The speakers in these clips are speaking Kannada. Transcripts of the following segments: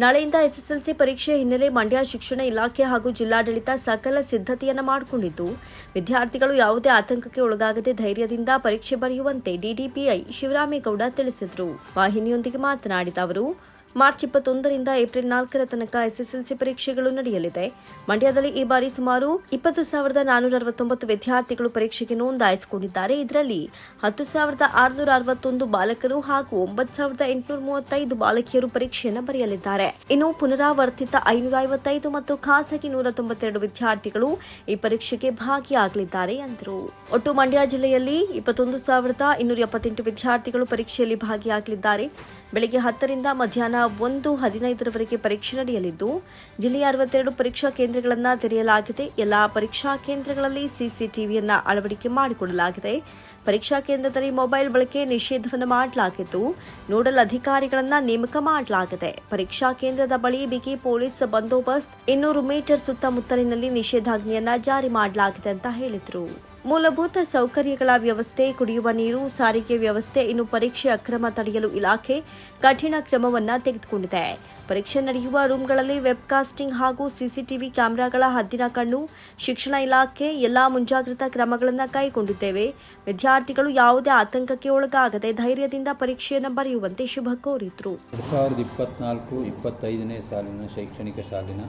ನಾಳೆಯಿಂದ ಎಸ್ಎಸ್ಎಲ್ಸಿ ಪರೀಕ್ಷೆ ಹಿನ್ನೆಲೆ ಮಂಡ್ಯ ಶಿಕ್ಷಣ ಇಲಾಖೆ ಹಾಗೂ ಜಿಲ್ಲಾಡಳಿತ ಸಕಲ ಸಿದ್ಧತೆಯನ್ನು ಮಾಡಿಕೊಂಡಿದ್ದು, ವಿದ್ಯಾರ್ಥಿಗಳು ಯಾವುದೇ ಆತಂಕಕ್ಕೆ ಒಳಗಾಗದೆ ಧೈರ್ಯದಿಂದ ಪರೀಕ್ಷೆ ಬರೆಯುವಂತೆ ಡಿಡಿಪಿಐ ಶಿವರಾಮೇಗೌಡ ತಿಳಿಸಿದರು. ವಾಹಿನಿಯೊಂದಿಗೆ ಮಾತನಾಡಿದ ಅವರು ಮಾರ್ಚ್ ಇಪ್ಪತ್ತೊಂದರಿಂದ ಏಪ್ರಿಲ್ ನಾಲ್ಕರ ತನಕ ಎಸ್ಎಸ್ಎಲ್ಸಿ ಪರೀಕ್ಷೆಗಳು ನಡೆಯಲಿದೆ. ಮಂಡ್ಯದಲ್ಲಿ ಈ ಬಾರಿ ಸುಮಾರು ಇಪ್ಪತ್ತು ಸಾವಿರದ ನಾನ್ನೂರ ಅರವತ್ತೊಂಬತ್ತು ವಿದ್ಯಾರ್ಥಿಗಳು ಪರೀಕ್ಷೆಗೆ ನೋಂದಾಯಿಸಿಕೊಂಡಿದ್ದಾರೆ. ಇದರಲ್ಲಿ ಹತ್ತು ಸಾವಿರದ ಆರುನೂರ ಅರವತ್ತೊಂದು ಬಾಲಕರು ಹಾಗೂ ಒಂಬತ್ತು ಸಾವಿರದ ಎಂಟುನೂರ ಮೂವತ್ತೈದು ಬಾಲಕಿಯರು ಪರೀಕ್ಷೆಯನ್ನು ಬರೆಯಲಿದ್ದಾರೆ. ಇನ್ನು ಪುನರಾವರ್ತಿತ ಐನೂರ ಐವತ್ತೈದು ಮತ್ತು ಖಾಸಗಿ ನೂರ ತೊಂಬತ್ತೆರಡು ವಿದ್ಯಾರ್ಥಿಗಳು ಈ ಪರೀಕ್ಷೆಗೆ ಭಾಗಿಯಾಗಲಿದ್ದಾರೆ ಎಂದರು. ಒಟ್ಟು ಮಂಡ್ಯ ಜಿಲ್ಲೆಯಲ್ಲಿ ಇಪ್ಪತ್ತೊಂದು ಸಾವಿರದ ಇನ್ನೂರ ಎಪ್ಪತ್ತೆಂಟು ವಿದ್ಯಾರ್ಥಿಗಳು ಪರೀಕ್ಷೆಯಲ್ಲಿ ಭಾಗಿಯಾಗಲಿದ್ದಾರೆ. ಬೆಳಗ್ಗೆ ಹತ್ತರಿಂದ ಮಧ್ಯಾಹ್ನ ಒಂದು ಹದಿನೈದರವರೆಗೆ ಪರೀಕ್ಷೆ ನಡೆಯಲಿದ್ದು, ಜಿಲ್ಲೆಯ ಅರವತ್ತೆರಡು ಪರೀಕ್ಷಾ ಕೇಂದ್ರಗಳನ್ನು ತೆರೆಯಲಾಗಿದೆ. ಎಲ್ಲಾ ಪರೀಕ್ಷಾ ಕೇಂದ್ರಗಳಲ್ಲಿ ಸಿಸಿಟಿವಿಯನ್ನು ಅಳವಡಿಕೆ ಮಾಡಿಕೊಳ್ಳಲಾಗಿದೆ ಪರೀಕ್ಷಾ ಕೇಂದ್ರದಲ್ಲಿ ಮೊಬೈಲ್ ಬಳಕೆ ನಿಷೇಧವನ್ನು ಮಾಡಲಾಗಿದ್ದು, ನೋಡಲ್ ಅಧಿಕಾರಿಗಳನ್ನು ನೇಮಕ ಮಾಡಲಾಗಿದೆ. ಪರೀಕ್ಷಾ ಕೇಂದ್ರದ ಬಳಿ ಬಿಗಿ ಪೊಲೀಸ್ ಬಂದೋಬಸ್ತ್ ಇನ್ನೂರು ಮೀಟರ್ ಸುತ್ತಮುತ್ತಲಿನಲ್ಲಿ ನಿಷೇಧಾಜ್ಞೆಯನ್ನು ಜಾರಿ ಮಾಡಲಾಗಿದೆ ಅಂತ ಹೇಳಿದರು. ಮೂಲಭೂತ ಸೌಕರ್ಯಗಳ ವ್ಯವಸ್ಥೆ, ಕುಡಿಯುವ ನೀರು, ಸಾರಿಗೆ ವ್ಯವಸ್ಥೆ, ಇನ್ನು ಪರೀಕ್ಷೆ ಅಕ್ರಮ ತಡೆಯಲು ಇಲಾಖೆ ಕಠಿಣ ಕ್ರಮವನ್ನು ತೆಗೆದುಕೊಂಡಿದೆ. ಪರೀಕ್ಷೆ ನಡೆಯುವ ರೂಮ್ಗಳಲ್ಲಿ ವೆಬ್ಕಾಸ್ಟಿಂಗ್ ಹಾಗೂ ಸಿಸಿಟಿವಿ ಕ್ಯಾಮೆರಾಗಳ ಹದ್ದಿನ ಕಣ್ಣು, ಶಿಕ್ಷಣ ಇಲಾಖೆ ಎಲ್ಲಾ ಮುಂಜಾಗ್ರತಾ ಕ್ರಮಗಳನ್ನು ಕೈಗೊಂಡಿದ್ದೇವೆ. ವಿದ್ಯಾರ್ಥಿಗಳು ಯಾವುದೇ ಆತಂಕಕ್ಕೆ ಒಳಗಾಗದೆ ಧೈರ್ಯದಿಂದ ಪರೀಕ್ಷೆಯನ್ನು ಬರೆಯುವಂತೆ ಶುಭ ಕೋರಿದ್ರು. ಸಾಲಿನ ಶೈಕ್ಷಣಿಕ ಸಾಲಿನ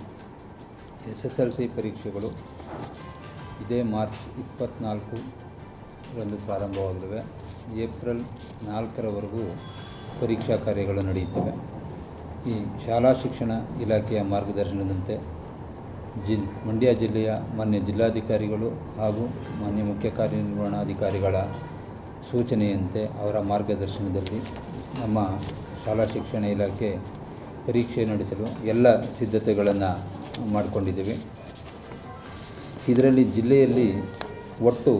ಎಸ್ ಎಸ್ ಎಲ್ ಸಿ ಪರೀಕ್ಷೆಗಳು ಇದೇ ಮಾರ್ಚ್ ಇಪ್ಪತ್ತ್ನಾಲ್ಕು ರಂದು ಪ್ರಾರಂಭವಾಗಲಿವೆ. ಏಪ್ರಿಲ್ ನಾಲ್ಕರವರೆಗೂ ಪರೀಕ್ಷಾ ಕಾರ್ಯಗಳು ನಡೆಯುತ್ತವೆ. ಈ ಶಾಲಾ ಶಿಕ್ಷಣ ಇಲಾಖೆಯ ಮಾರ್ಗದರ್ಶನದಂತೆ ಜಿಲ್, ಮಂಡ್ಯ ಜಿಲ್ಲೆಯ ಮಾನ್ಯ ಜಿಲ್ಲಾಧಿಕಾರಿಗಳು ಹಾಗೂ ಮಾನ್ಯ ಮುಖ್ಯ ಕಾರ್ಯನಿರ್ವಹಣಾಧಿಕಾರಿಗಳ ಸೂಚನೆಯಂತೆ ಅವರ ಮಾರ್ಗದರ್ಶನದಲ್ಲಿ ನಮ್ಮ ಶಾಲಾ ಶಿಕ್ಷಣ ಇಲಾಖೆ ಪರೀಕ್ಷೆ ನಡೆಸಲು ಎಲ್ಲ ಸಿದ್ಧತೆಗಳನ್ನು ಮಾಡಿಕೊಂಡಿದ್ದೇವೆ. ಇದರಲ್ಲಿ ಜಿಲ್ಲೆಯಲ್ಲಿ ಒಟ್ಟು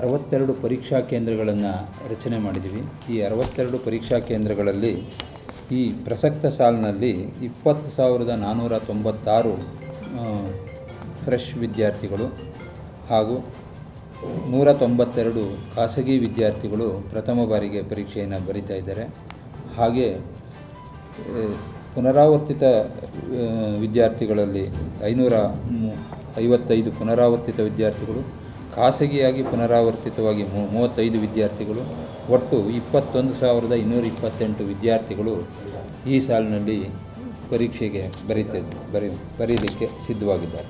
ಅರವತ್ತೆರಡು ಪರೀಕ್ಷಾ ಕೇಂದ್ರಗಳನ್ನು ರಚನೆ ಮಾಡಿದ್ದೀವಿ. ಈ ಅರವತ್ತೆರಡು ಪರೀಕ್ಷಾ ಕೇಂದ್ರಗಳಲ್ಲಿ ಈ ಪ್ರಸಕ್ತ ಸಾಲಿನಲ್ಲಿ ಇಪ್ಪತ್ತು ಸಾವಿರದ ನಾನ್ನೂರ ತೊಂಬತ್ತಾರು ಫ್ರೆಶ್ ವಿದ್ಯಾರ್ಥಿಗಳು ಹಾಗೂ ನೂರ ತೊಂಬತ್ತೆರಡು ಖಾಸಗಿ ವಿದ್ಯಾರ್ಥಿಗಳು ಪ್ರಥಮ ಬಾರಿಗೆ ಪರೀಕ್ಷೆಯನ್ನು ಬರಿತಾ ಇದ್ದಾರೆ. ಹಾಗೆ ಪುನರಾವರ್ತಿತ ವಿದ್ಯಾರ್ಥಿಗಳಲ್ಲಿ ಐನೂರ ಐವತ್ತೈದು ಪುನರಾವರ್ತಿತ ವಿದ್ಯಾರ್ಥಿಗಳು, ಖಾಸಗಿಯಾಗಿ ಪುನರಾವರ್ತಿತವಾಗಿ ಮೂವತ್ತೈದು ವಿದ್ಯಾರ್ಥಿಗಳು, ಒಟ್ಟು ಇಪ್ಪತ್ತೊಂದು ಸಾವಿರದ ಇನ್ನೂರ ಇಪ್ಪತ್ತೆಂಟು ವಿದ್ಯಾರ್ಥಿಗಳು ಈ ಸಾಲಿನಲ್ಲಿ ಪರೀಕ್ಷೆಗೆ ಬರೀತ ಬರಿ ಬರೀಲಿಕ್ಕೆ ಸಿದ್ಧವಾಗಿದ್ದಾರೆ.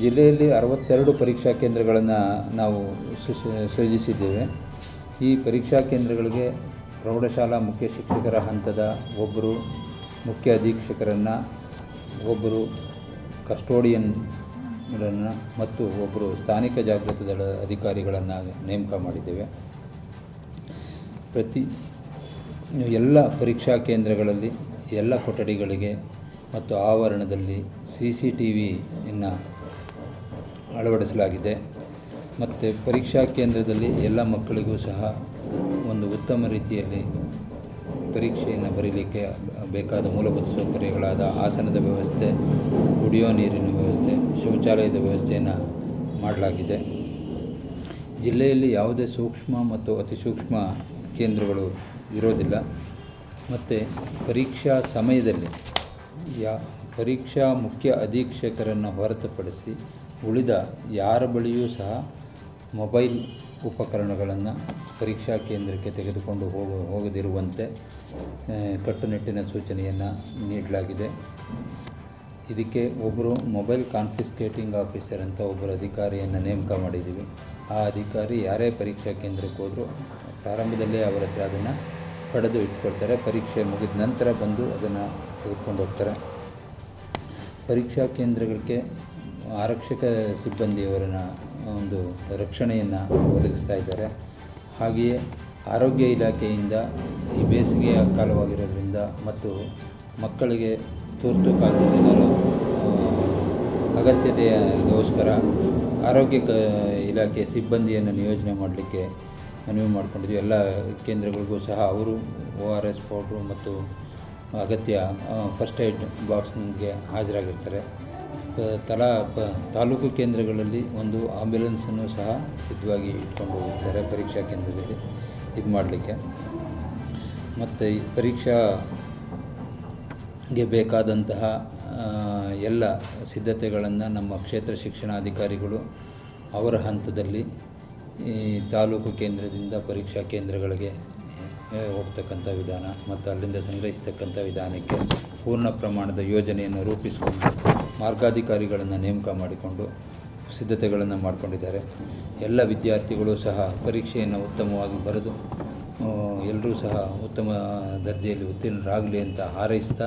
ಜಿಲ್ಲೆಯಲ್ಲಿ ಅರವತ್ತೆರಡು ಪರೀಕ್ಷಾ ಕೇಂದ್ರಗಳನ್ನು ನಾವು ಸೃಜಿಸಿದ್ದೇವೆ. ಈ ಪರೀಕ್ಷಾ ಕೇಂದ್ರಗಳಿಗೆ ಪ್ರೌಢಶಾಲಾ ಮುಖ್ಯ ಶಿಕ್ಷಕರ ಹಂತದ ಒಬ್ಬರು ಮುಖ್ಯ ಅಧೀಕ್ಷಕರನ್ನು, ಒಬ್ಬರು ಕಸ್ಟೋಡಿಯನ್ಗಳನ್ನು ಮತ್ತು ಒಬ್ಬರು ಸ್ಥಾನಿಕ ಜಾಗೃತಿ ದಳ ಅಧಿಕಾರಿಗಳನ್ನು ನೇಮಕ ಮಾಡಿದ್ದೇವೆ. ಪ್ರತಿ ಎಲ್ಲ ಪರೀಕ್ಷಾ ಕೇಂದ್ರಗಳಲ್ಲಿ ಎಲ್ಲ ಕೊಠಡಿಗಳಿಗೆ ಮತ್ತು ಆವರಣದಲ್ಲಿ ಸಿ ಸಿ ಟಿ ವಿಯನ್ನು ಅಳವಡಿಸಲಾಗಿದೆ. ಮತ್ತು ಪರೀಕ್ಷಾ ಕೇಂದ್ರದಲ್ಲಿ ಎಲ್ಲ ಮಕ್ಕಳಿಗೂ ಸಹ ಒಂದು ಉತ್ತಮ ರೀತಿಯಲ್ಲಿ ಪರೀಕ್ಷೆಯನ್ನು ಬರೀಲಿಕ್ಕೆ ಬೇಕಾದ ಮೂಲಭೂತ ಸೌಕರ್ಯಗಳಾದ ಆಸನದ ವ್ಯವಸ್ಥೆ, ಕುಡಿಯೋ ನೀರಿನ ವ್ಯವಸ್ಥೆ, ಶೌಚಾಲಯದ ವ್ಯವಸ್ಥೆಯನ್ನು ಮಾಡಲಾಗಿದೆ. ಜಿಲ್ಲೆಯಲ್ಲಿ ಯಾವುದೇ ಸೂಕ್ಷ್ಮ ಮತ್ತು ಅತಿ ಸೂಕ್ಷ್ಮ ಕೇಂದ್ರಗಳು ಇರೋದಿಲ್ಲ. ಮತ್ತು ಪರೀಕ್ಷಾ ಸಮಯದಲ್ಲಿ ಯಾ, ಪರೀಕ್ಷಾ ಮುಖ್ಯ ಅಧೀಕ್ಷಕರನ್ನು ಹೊರತುಪಡಿಸಿ ಉಳಿದ ಯಾರ ಬಳಿಯೂ ಸಹ ಮೊಬೈಲ್ ಉಪಕರಣಗಳನ್ನು ಪರೀಕ್ಷಾ ಕೇಂದ್ರಕ್ಕೆ ತೆಗೆದುಕೊಂಡು ಹೋಗ, ಹೋಗದಿರುವಂತೆ ಕಟ್ಟುನಿಟ್ಟಿನ ಸೂಚನೆಯನ್ನು ನೀಡಲಾಗಿದೆ. ಇದಕ್ಕೆ ಒಬ್ಬರು ಮೊಬೈಲ್ ಕಾನ್ಫಿಸ್ಕೇಟಿಂಗ್ ಆಫೀಸರ್ ಅಂತ ಒಬ್ಬರು ಅಧಿಕಾರಿಯನ್ನು ನೇಮಕ ಮಾಡಿದ್ದೀವಿ. ಆ ಅಧಿಕಾರಿ ಯಾರೇ ಪರೀಕ್ಷಾ ಕೇಂದ್ರಕ್ಕೆ ಹೋದರೂ ಪ್ರಾರಂಭದಲ್ಲೇ ಅವರ ಹತ್ರ ಅದನ್ನು ಪಡೆದು ಇಟ್ಕೊಳ್ತಾರೆ ಪರೀಕ್ಷೆ ಮುಗಿದ ನಂತರ ಬಂದು ಅದನ್ನು ತೆಗೆದುಕೊಂಡು ಹೋಗ್ತಾರೆ. ಪರೀಕ್ಷಾ ಕೇಂದ್ರಗಳಿಗೆ ಆರಕ್ಷಕ ಸಿಬ್ಬಂದಿಯವರನ್ನ ಒಂದು ರಕ್ಷಣೆಯನ್ನು ಒದಗಿಸ್ತಾ ಇದ್ದಾರೆ. ಹಾಗೆಯೇ ಆರೋಗ್ಯ ಇಲಾಖೆಯಿಂದ ಈ ಬೇಸಿಗೆಯ ಕಾಲವಾಗಿರೋದ್ರಿಂದ ಮತ್ತು ಮಕ್ಕಳಿಗೆ ತುರ್ತು ಕಾಲದಲ್ಲಿ ಏನಾದರೂ ಅಗತ್ಯತೆಗೋಸ್ಕರ ಆರೋಗ್ಯ ಕ, ಇಲಾಖೆ ಸಿಬ್ಬಂದಿಯನ್ನು ನಿಯೋಜನೆ ಮಾಡಲಿಕ್ಕೆ ಮನವಿ ಮಾಡಿಕೊಂಡಿದ್ವಿ ಎಲ್ಲ ಕೇಂದ್ರಗಳಿಗೂ ಸಹ ಅವರು ಒ ಆರ್ ಎಸ್ ಪೌಡ್ರು ಮತ್ತು ಅಗತ್ಯ ಫಸ್ಟ್ ಏಡ್ ಬಾಕ್ಸ್ನೊಂದಿಗೆ ಹಾಜರಾಗಿರ್ತಾರೆ. ತಲಾ, ಪ, ತಾಲೂಕು ಕೇಂದ್ರಗಳಲ್ಲಿ ಒಂದು ಆಂಬ್ಯುಲೆನ್ಸನ್ನು ಸಹ ಸಿದ್ಧವಾಗಿ ಇಟ್ಕೊಂಡು ಹೋಗ್ತಾರೆ ಪರೀಕ್ಷಾ ಕೇಂದ್ರದಲ್ಲಿ ಇದು ಮಾಡಲಿಕ್ಕೆ. ಮತ್ತು ಈ ಪರೀಕ್ಷಾಗೆ ಬೇಕಾದಂತಹ ಎಲ್ಲ ಸಿದ್ಧತೆಗಳನ್ನು ನಮ್ಮ ಕ್ಷೇತ್ರ ಶಿಕ್ಷಣಾಧಿಕಾರಿಗಳು ಅವರ ಹಂತದಲ್ಲಿ ಈ ತಾಲೂಕು ಕೇಂದ್ರದಿಂದ ಪರೀಕ್ಷಾ ಕೇಂದ್ರಗಳಿಗೆ ಹೋಗ್ತಕ್ಕಂಥ ವಿಧಾನ ಮತ್ತು ಅಲ್ಲಿಂದ ಸಂಗ್ರಹಿಸ್ತಕ್ಕಂಥ ವಿಧಾನಕ್ಕೆ ಪೂರ್ಣ ಪ್ರಮಾಣದ ಯೋಜನೆಯನ್ನು ರೂಪಿಸಿಕೊಂಡು ಮಾರ್ಗಾಧಿಕಾರಿಗಳನ್ನು ನೇಮಕ ಮಾಡಿಕೊಂಡು ಸಿದ್ಧತೆಗಳನ್ನು ಮಾಡಿಕೊಂಡಿದ್ದಾರೆ. ಎಲ್ಲ ವಿದ್ಯಾರ್ಥಿಗಳು ಸಹ ಪರೀಕ್ಷೆಯನ್ನು ಉತ್ತಮವಾಗಿ ಬರೆದು ಎಲ್ಲರೂ ಸಹ ಉತ್ತಮ ದರ್ಜೆಯಲ್ಲಿ ಉತ್ತೀರ್ಣರಾಗಲಿ ಅಂತ ಹಾರೈಸ್ತಾ